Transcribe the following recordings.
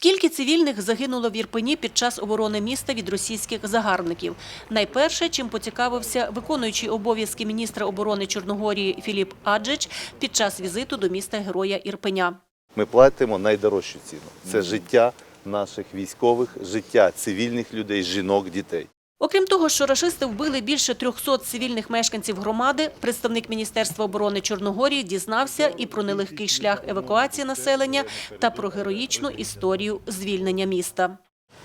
Скільки цивільних загинуло в Ірпені під час оборони міста від російських загарбників? Найперше, чим поцікавився виконуючий обов'язки міністра оборони Чорногорії Філіп Аджич під час візиту до міста Героя Ірпеня. Ми платимо найдорожчу ціну. Це життя наших військових, життя цивільних людей, жінок, дітей. Окрім того, що рашисти вбили більше 300 цивільних мешканців громади, представник Міністерства оборони Чорногорії дізнався і про нелегкий шлях евакуації населення та про героїчну історію звільнення міста.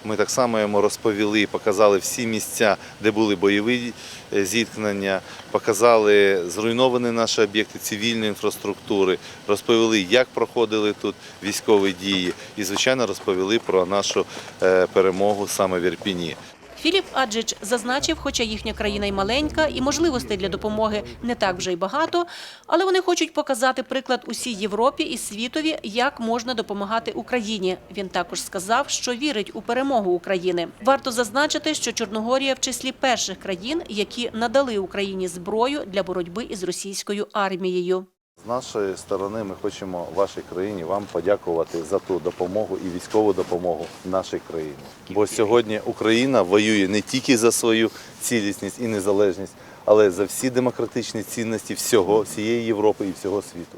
Ми так само йому розповіли, показали всі місця, де були бойові е, зіткнення, показали зруйновані наші об'єкти цивільної інфраструктури, розповіли, як проходили тут військові дії, і, звичайно, розповіли про нашу е, перемогу саме в Ірпіні. Філіп Аджич зазначив, хоча їхня країна й маленька, і можливостей для допомоги не так вже й багато, але вони хочуть показати приклад усій Європі і світові, як можна допомагати Україні. Він також сказав, що вірить у перемогу України. Варто зазначити, що Чорногорія в числі перших країн, які надали Україні зброю для боротьби із російською армією. З нашої сторони ми хочемо вашій країні вам подякувати за ту допомогу і військову допомогу нашій країні. Бо сьогодні Україна воює не тільки за свою цілісність і незалежність, але за всі демократичні цінності всього, всієї Європи і всього світу.